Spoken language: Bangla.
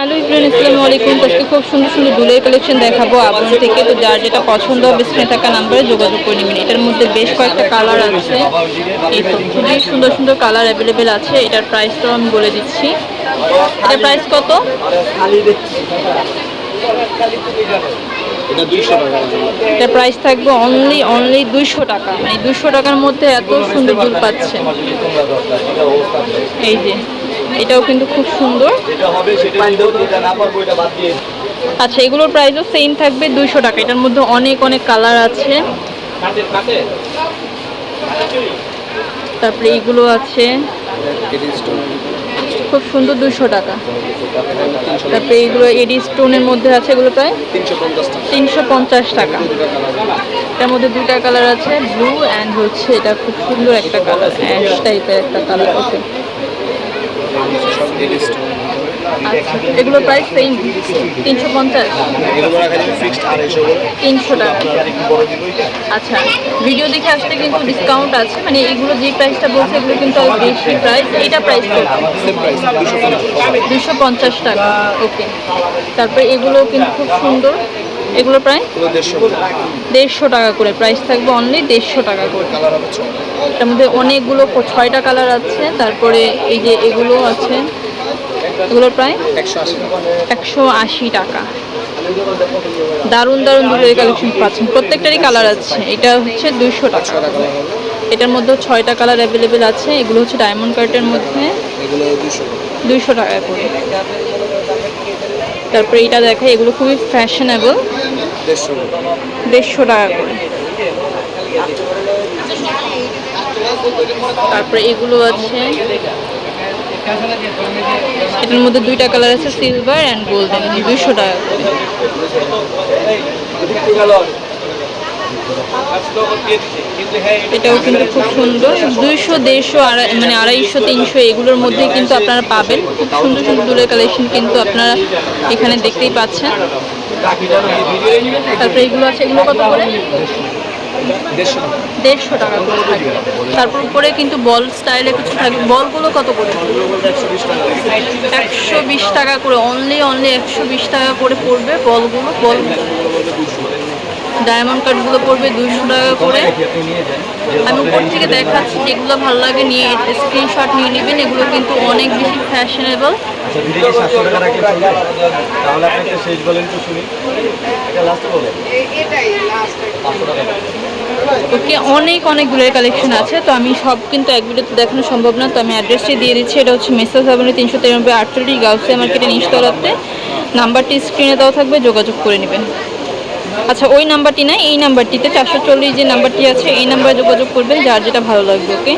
হ্যালো ইব্রাহিম আসসালামু আলাইকুম। আজকে খুব সুন্দর সুন্দর দুলের কালেকশন দেখাবো। আপনার থেকে তো যার যেটা পছন্দ হবে স্ক্রিনে থাকা নাম্বারে যোগাযোগ করে নেবেন। এটার মধ্যে বেশ কয়েকটা কালার আছে। এই তো খুবই সুন্দর সুন্দর কালার অ্যাভেলেবেল আছে। এটার প্রাইসটাও আমি বলে দিচ্ছি। এটার প্রাইস কত? এটা দুইশো টাকা। এটার প্রাইস থাকবে অনলি অনলি দুইশো টাকা। মানে দুইশো টাকার মধ্যে এত সুন্দর দুল পাচ্ছেন। এই যে। এটাও কিন্তু খুব সুন্দর। আচ্ছা এগুলোর প্রাইসও সেম থাকবে দুইশো টাকা। এটার মধ্যে অনেক অনেক কালার আছে। তারপরে এইগুলো আছে। খুব সুন্দর দুশো টাকা। তারপরে এইগুলো এডি স্টোনের মধ্যে আছে এগুলো প্রায়? তিনশো পঞ্চাশ টাকা। এটার মধ্যে দুটা কালার আছে ব্লু অ্যান্ড হচ্ছে এটা খুব সুন্দর একটা কালার অ্যাশ টাইপের একটা কালার আচ্ছা এগুলো প্রাইস সেম তিনশো পঞ্চাশ? তিনশো টাকা। আচ্ছা ভিডিও দেখে আসলে কিন্তু ডিসকাউন্ট আছে মানে এগুলো যে প্রাইসটা বলছে এগুলো কিন্তু বেশি প্রাইস এটা প্রাইস দুশো পঞ্চাশ টাকা। ওকে তারপরে এগুলো কিন্তু খুব সুন্দর। এগুলো প্রায় দেড়শো টাকা করে। প্রাইস থাকবে অনলি দেড়শো টাকা করে। তার মধ্যে অনেকগুলো ছয়টা কালার আছে। তারপরে এই যে এগুলো আছে এগুলো প্রায় একশো আশি টাকা। দারুণ দারুণ দুটো কালেকশন পাচ্ছেন। প্রত্যেকটারই কালার আছে। এটা হচ্ছে দুইশো টাকা। এটার মধ্যেও ছয়টা কালার অ্যাভেলেবেল আছে। এগুলো হচ্ছে ডায়মন্ড কার্টের মধ্যে দুইশো টাকা করে। তারপরে এটা দেখাই, এগুলো খুবই ফ্যাশনেবল দেড়শো টাকা করে। তারপরে এগুলো আছে। এটার মধ্যে দুইটা কালার আছে সিলভার অ্যান্ড গোল্ডেন দুইশো টাকা করে। এটাও কিন্তু খুব সুন্দর। দুইশো দেড়শো আড়াই মানে আড়াইশো তিনশো এগুলোর মধ্যে কিন্তু আপনারা পাবেন। খুব সুন্দর সুন্দর দুলের কালেকশন কিন্তু আপনারা এখানে দেখতেই পাচ্ছেন। তারপরে এগুলো আছে এগুলো কত করে? দেড়শো। টাকা করে থাকবে। তারপর উপরে কিন্তু বল স্টাইলে কিছু থাকবে। বলগুলো কত করে? একশো বিশ টাকা একশো বিশ টাকা করে। অনলি অনলি একশো বিশ টাকা করে পড়বে বলগুলো। বল ডায়মন্ড কার্ডগুলো পড়বে দুইশো টাকা করে। আমি উপর থেকে দেখাচ্ছি যেগুলো ভালো লাগে নিয়ে স্ক্রিনশট নিয়ে নেবেন। এগুলো কিন্তু অনেক বেশি ফ্যাশনেবল আচ্ছা ওকে অনেক অনেক দুলের কালেকশন আছে। তো আমি সব কিন্তু এক ভিডিওতে দেখানো সম্ভব না। তো আমি অ্যাড্রেসটি দিয়ে দিচ্ছি। এটা হচ্ছে মেসেজ সাবনে তিনশো তিরানব্বই আটচল্লিশ গাউসিয়া মার্কেটের নিচতলাতে। নাম্বারটি স্ক্রিনে দেওয়া থাকবে। যোগাযোগ করে নেবেন। আচ্ছা ওই নাম্বারটি না, এই নাম্বারটিতে চারশো চল্লিশ যে নাম্বারটি আছে, এই নাম্বারে যোগাযোগ করবেন, যার যেটা ভালো লাগবে, ওকে?